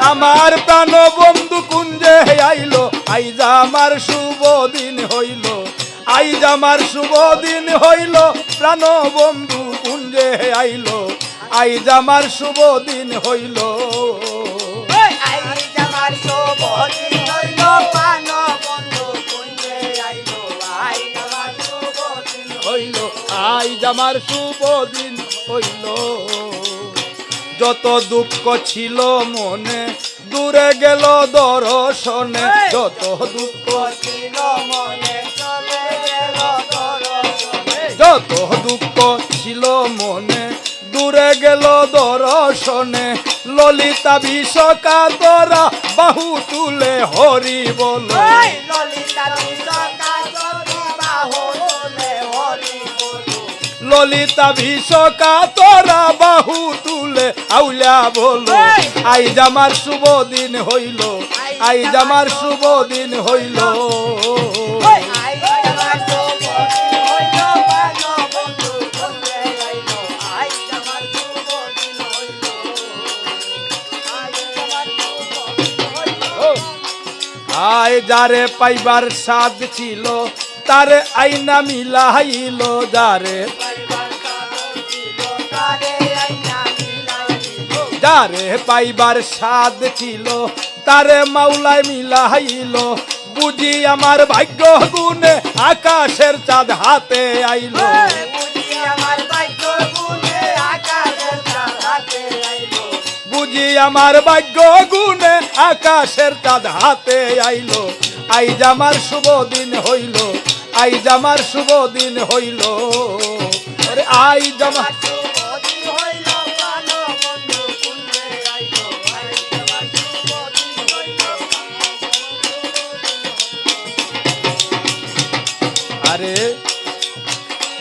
আমার প্রাণ বন্ধু কুঞ্জে আইলো আইজ আমার শুভ দিন হইল আইজ আমার শুভ দিন হইল প্রাণ বন্ধু কুঞ্জে আইলো আইজ আমার শুভ দিন হইল। আইজ আমার শুভ দিন হইল। আইজ আমার শুভ দিন হইল। যত দুঃখ ছিল মনে দূরে গেল দর্শনে। যত দুঃখ ছিল মনে যত দুঃখ ছিল মনে দূরে গেল দর্শনে। ললিতা বিশ্বকা তোরা বাহু তুলে হরি বল। ললিতা ললিতা বিশ্বকা তোরা বাহু তুলে আউলা বলো। আইজ আমার শুভ দিন হইল আইজ আমার শুভ দিন আইজ আমার শুভ দিন হইল আয় যারে পাইবার সাদ ছিল তারে আইনা মিলাইল যারে যারে পাইবার সাদ ছিল তারে মাওলায় মিলাইল। বুঝি আমার ভাগ্য গুণে আকাশের চাঁদ হাতে আইল। বুঝি আমার ভাগ্য গুণে আকাশের চাঁদ হাতে আইল। আইজ আমার শুভ দিন হইল আইজ আমার শুভ দিন হইল। আইজ আমার আরে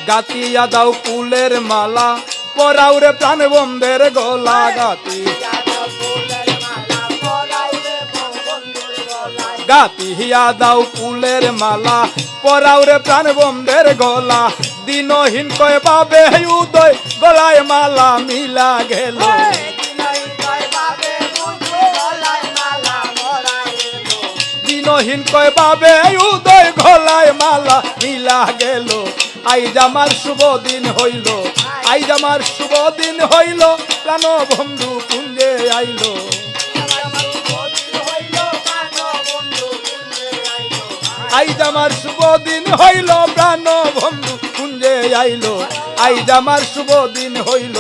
গাতিয়া দাও কুলের মালা, পরাও রে প্রাণ বন্ধের গলা গাতি। ফুলের পরাইলে বন্ধুর দাও কুলের মালা, পরাও রে প্রাণ বন্ধের গলা। দিনহীন কয় বাবে উদয়, গলায় মালা মিলা গেল। দিনহীন কয়, বাবে, উদয় গলায় মালা মিলা গেল। আইজ আমার শুভ দিন হইল, আইজ আমার শুভ দিন হইল প্রাণ বন্ধু কুঞ্জে আইলো। আইজ আমার শুভ দিন হইল প্রাণ বন্ধু কুঞ্জে আইলো। আইজ আমার শুভ দিন হইল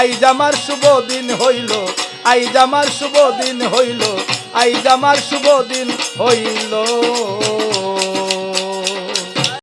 আইজ আমার শুভ দিন হইল আইজ আমার শুভ দিন হইল আইজ আমার শুভ দিন হইল।